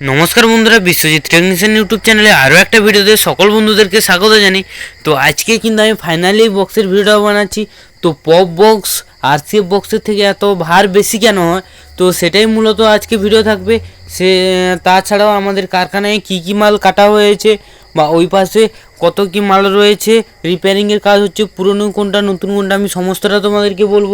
নমস্কার বন্ধুরা, Biswajit technician YouTube চ্যানেলে আরও একটা ভিডিওতে সকল বন্ধুদেরকে স্বাগত জানি তো আজকে কিন্তু আমি ফাইনালি বক্সের ভিডিওটা বানাচ্ছি। তো পপ বক্স আর সি বক্সের থেকে এত ভার বেশি কেন হয়? তো সেটাই মূলত আজকে ভিডিও থাকবে। সে, তাছাড়াও আমাদের কারখানায় কী কী মাল কাটা হয়েছে বা ওই পাশে কত কি মাল রয়েছে রিপেয়ারিংয়ের কাজ হচ্ছে, পুরনো কোনটা, নতুন কোনটা, আমি সমস্তটা তোমাদেরকে বলব।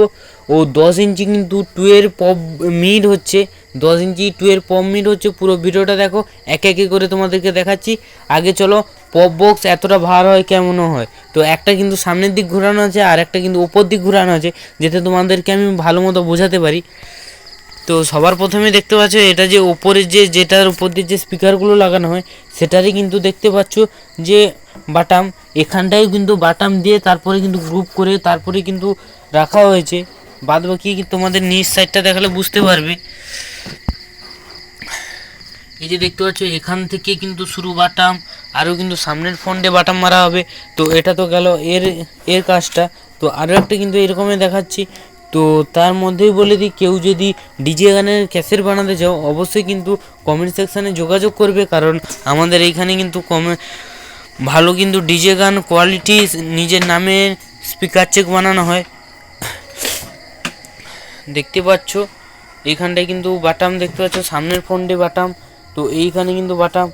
ও দশ ইঞ্চি কিন্তু টুয়ের পপ মিড হচ্ছে। দশ ইঞ্চি টুয়ের পপ মিড হচ্ছে পুরো ভিডিওটা দেখো। একে একে করে তোমাদেরকে দেখাচ্ছি। আগে চলো, পপ বক্স এতটা ভার হয় কেমন হয়। তো একটা কিন্তু সামনের দিক ঘোরানো আছে, আর একটা কিন্তু ওপর দিক ঘোরানো আছে যাতে তোমাদেরকে আমি ভালো মতো বোঝাতে পারি। তো সবার প্রথমে দেখতে পাচ্ছ, এটা যে ওপরের যে যেটার উপর দিয়ে যে স্পিকারগুলো লাগানো হয়, সেটারই কিন্তু দেখতে পাচ্ছ যে বাটাম এখানটায় কিন্তু বাটাম দিয়ে তারপরে কিন্তু গ্রুপ করে তারপরে কিন্তু রাখা হয়েছে। বাদ বাকি তোমাদের নিচ সাইডটা দেখালে বুঝতে পারবে। এই যে দেখতে পাচ্ছ, এখান থেকে কিন্তু শুরু বাটাম, আরও কিন্তু সামনের ফন্ডে বাটাম মারা হবে। তো এটা তো গেল এর এর কাজটা। তো আরও একটা কিন্তু এরকমই দেখাচ্ছি। তো তার মধ্যেই বলে দিই, কেউ যদি ডিজে গানের ক্যাসেট বানাতে চাও, অবশ্যই কিন্তু কমেন্ট সেকশানে যোগাযোগ করবে। কারণ আমাদের এইখানে কিন্তু কমে ভালো কিন্তু ডিজে গান কোয়ালিটি নিজের নামে স্পিকার চেক বানানো হয়। দেখতে পাচ্ছ, এখানটায় কিন্তু বাটাম দেখতে পাচ্ছ, সামনের ফন্ডে বাটাম। তো এইখানে কিন্তু বাটাম।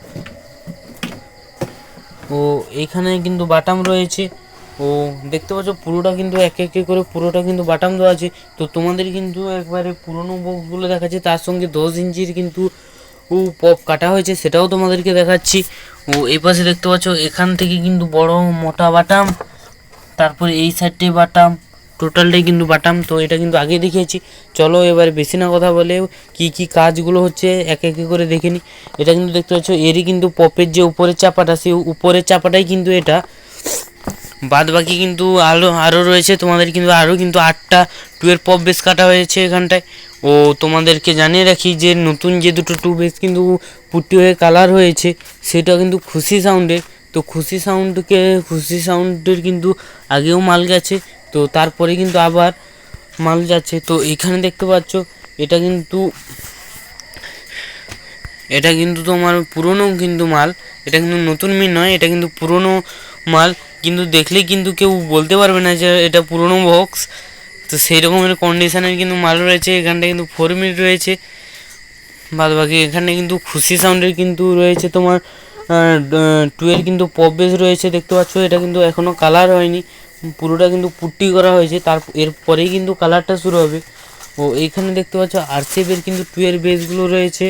ও এইখানে কিন্তু বাটাম রয়েছে। ও দেখতে পাচ্ছ পুরোটা কিন্তু এক একে করে পুরোটা কিন্তু বাটাম দেওয়া আছে। তো তোমাদের কিন্তু একবারে পুরনো বক্সগুলো দেখাচ্ছে, তার সঙ্গে দশ ইঞ্চির কিন্তু ও পপ কাটা হয়েছে, সেটাও তোমাদেরকে দেখাচ্ছি। ও এই পাশে দেখতে পাচ্ছ, এখান থেকে কিন্তু বড় মোটা বাটাম, তারপরে এই সাইডটাই বাটাম টোটালটাই কিন্তু বাটাম। তো এটা কিন্তু আগে দেখিয়েছি। চলো এবার বেশি না কথা বলে কি কি কাজগুলো হচ্ছে এক একে করে দেখে নিই এটা কিন্তু দেখতে পাচ্ছ, এরই কিন্তু পপের যে উপরের চাপাটা, সেই উপরের চাপাটাই কিন্তু এটা। বাদ বাকি কিন্তু আরও আরও রয়েছে। তোমাদের কিন্তু আরও কিন্তু আটটা, টুয়ের পপ বেস কাটা হয়েছে এখানটায়। ও, তোমাদেরকে জানিয়ে রাখি যে নতুন যে দুটো টু বেস কিন্তু পুট্টি হয়ে কালার হয়েছে, সেটা কিন্তু খুশি সাউন্ডের। তো খুশি সাউন্ডকে, খুশি সাউন্ডের কিন্তু আগেও মাল গেছে। তো তারপরে কিন্তু আবার মাল যাচ্ছে। তো এখানে দেখতে পাচ্ছ, এটা কিন্তু এটা কিন্তু তোমার পুরনো কিন্তু মাল। এটা কিন্তু নতুন মিল নয়, এটা কিন্তু পুরনো মাল। কিন্তু দেখলেই কিন্তু কেউ বলতে পারবে না যে এটা পুরনো বক্স তো সেই রকমের কন্ডিশনের কিন্তু মাল রয়েছে, এখানটা কিন্তু ফোর মিনিট রয়েছে। বাদ বাকি এখানে কিন্তু খুশি সাউন্ডের কিন্তু রয়েছে তোমার টুয়ের কিন্তু পপ বেস রয়েছে, দেখতে পাচ্ছ? এটা কিন্তু এখনও কালার হয়নি। পুরোটা কিন্তু পুট্টি করা হয়েছে, তার এরপরেই কিন্তু কালারটা শুরু হবে। ও, এইখানে দেখতে পাচ্ছ আরসিএফের কিন্তু টুয়ের বেসগুলো রয়েছে।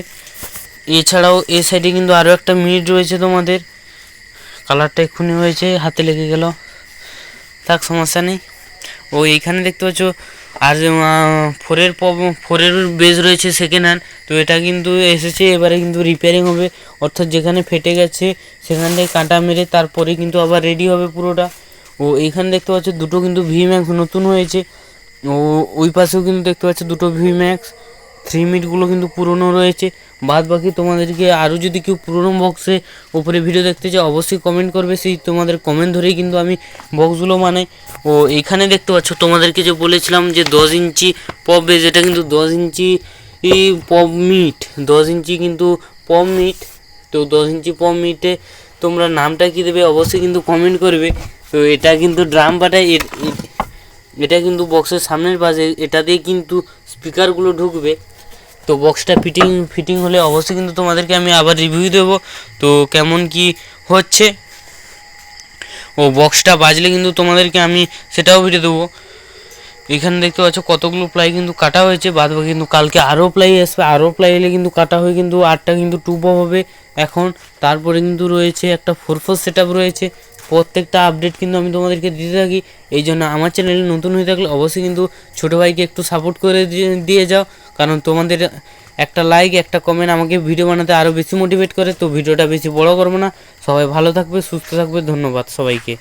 এছাড়াও এ সাইডে কিন্তু আরও একটা মিনিট রয়েছে তোমাদের। কালারটা এক্ষুনি হয়েছে, হাতে লেগে গেল। থাক, সমস্যা নেই। ও, এইখানে দেখতে পাচ্ছ আর ফোরের ফোরের বেজ রয়েছে সেকেন্ড হ্যান্ড তো এটা কিন্তু এসেছে, এবারে কিন্তু রিপেয়ারিং হবে। অর্থাৎ যেখানে ফেটে গেছে, সেখান থেকে কাঁটা মেরে তারপরে কিন্তু আবার রেডি হবে পুরোটা। ও এইখানে দেখতে পাচ্ছ দুটো কিন্তু ভি ম্যাক্স নতুন হয়েছে। ও ওই পাশেও কিন্তু দেখতে পাচ্ছ দুটো ভি ম্যাক্স থ্রি মিটগুলো কিন্তু পুরনো রয়েছে। বাদ বাকি তোমাদেরকে আরও যদি কেউ পুরনো বক্সে ওপরে ভিডিও দেখতে চাও, অবশ্যই কমেন্ট করবে। সেই তোমাদের কমেন্ট ধরেই কিন্তু আমি বক্সগুলো বানাই। ও এখানে দেখতে পাচ্ছ তোমাদেরকে যে বলেছিলাম যে দশ ইঞ্চি পপ বেজ এটা কিন্তু দশ ইঞ্চি পপ মিট দশ ইঞ্চি কিন্তু পপ মিট তো দশ ইঞ্চি পপ মিটে তোমরা নামটা কী দেবে অবশ্যই কিন্তু কমেন্ট করবে। তো এটা কিন্তু ড্রাম বাটায় এটা কিন্তু বক্সের সামনের পাশে এটা দিয়ে কিন্তু স্পিকারগুলো ঢুকবে। তো বক্সটা ফিটিং ফিটিং হলে অবশ্যই কিন্তু তোমাদেরকে আমি আবার রিভিউ দেবো। তো কেমন কি হচ্ছে? ও বক্সটা বাজলে কিন্তু তোমাদেরকে আমি সেটাও ভিডিও দেবো। এখানে দেখতে পাচ্ছ কতগুলো প্লাই কিন্তু কাটা হয়েছে। বাদ বাকি কিন্তু কালকে আরও প্লাই আসবে। আরও প্লাই এলে কিন্তু কাটা হয়ে কিন্তু আটটা কিন্তু টুপ হবে এখন। তারপরে কিন্তু রয়েছে একটা ফোর ফোর সেট রয়েছে। প্রত্যেকটা আপডেট কিন্তু আমি তোমাদেরকে দিতে থাকি। এই জন্য আমার চ্যানেলে নতুন হয়ে থাকলে অবশ্যই কিন্তু ছোটো ভাইকে একটু সাপোর্ট করে দিয়ে যাও। কারণ তোমাদের একটা লাইক একটা কমেন্ট আমাকে ভিডিও বানাতে আরও বেশি মোটিভেট করে। তো ভিডিওটা বেশি বড় করব না। সবাই ভালো থাকবে, সুস্থ থাকবে। ধন্যবাদ সবাইকে।